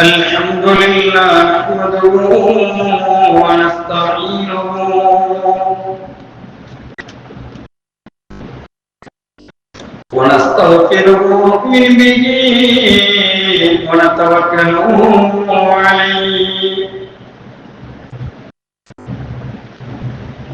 الحمد لله نحمده ونستعينه ونستغفره ونؤمن به ونتوكل عليه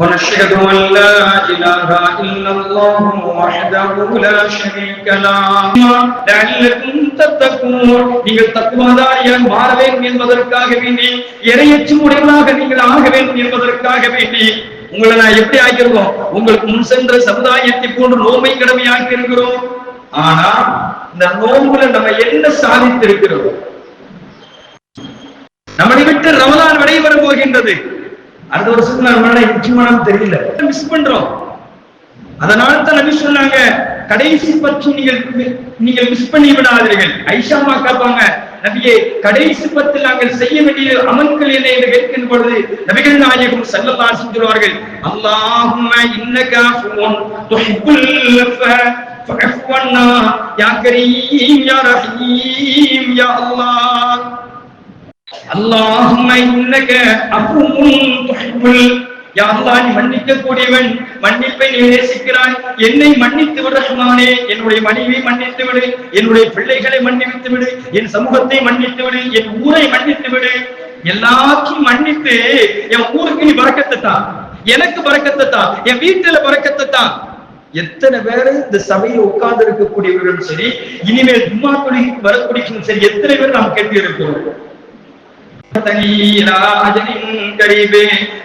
ونشهد ان لا اله الا الله وحده لا شريك له لعلكم تتقون நீங்கள் தக்குவாதாரியாக மாற வேண்டும் என்பதற்காக வேண்டி இறையச்சு உடையவனாக நீங்கள் ஆக வேண்டும் என்பதற்காக வேண்டி உங்களை நான் எப்படி ஆக்கியிருக்கோம் உங்களுக்கு முன் சென்ற சமுதாயத்தை போன்று நோமை கடமையாக்கி இருக்கிறோம் ஆனா இந்த நோம்புல நம்ம என்ன சாதித்து இருக்கிறோம் நம்மளை விட்டு ரமலான் விடைபெற போகின்றது அடுத்த வருஷத்துல நம்மளால நிச்சயமானம் தெரியல. மிஸ் பண்றோம். அதனால தான் நபி சொன்னாங்க கடைசி பற்றி நீங்கள் நீங்கள் மிஸ் பண்ணி விடாதீர்கள் ஐஷாமா கேட்பாங்க நபியே கடைசி பத்தில் நாங்கள் செய்ய வேண்டிய அமல்கள் என்ன என்று கேட்கின்ற பொழுது நபிகள் நாயகம் செல்லல்லா செஞ்சிருவார்கள் அல்லாஹும் இன்னக அஃபுன் துஹிப்புல் ஃபஅஃபு யா கரீம் யா ரஹீம் யா அல்லாஹ். அல்லாஹும் இன்னக துஹிப்புல். யா அல்லாஹ் நீ மன்னிக்க கூடியவன் மன்னிப்பை நீ நேசிக்கிறாய். என்னை மன்னித்து விடு ரஹ்மானே. என்னுடைய மனைவியை மன்னித்து விடு என்னுடைய பிள்ளைகளை மன்னித்து விடு என் சமூகத்தை மன்னித்து விடு என் ஊரை மன்னித்து விடு எல்லாத்தையும் மன்னித்து என் ஊருக்கு நீ பறக்கத்தை தான் எனக்கு பறக்கத்தை தான் என் வீட்டுல பறக்கத்தை தான் எத்தனை பேர் இந்த சபையை உட்கார்ந்து இருக்கக்கூடியவர்களும் சரி இனிமேல் ஜும்மா தொழில் வரக்கூடியவர்களும் சரி எத்தனை பேர் நாம் கேள்வி இருக்கிறோம் إلى أجل قريب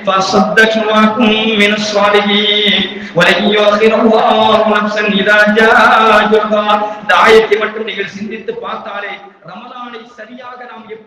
فصدق وكن من الصالحين ولن يؤخر الله نفسا إذا جاء أجلها இந்த ஆயத்தை மட்டும் நீங்கள் சிந்தித்து பார்த்தாலே ரமலானை சரியாக நாம் எப்படி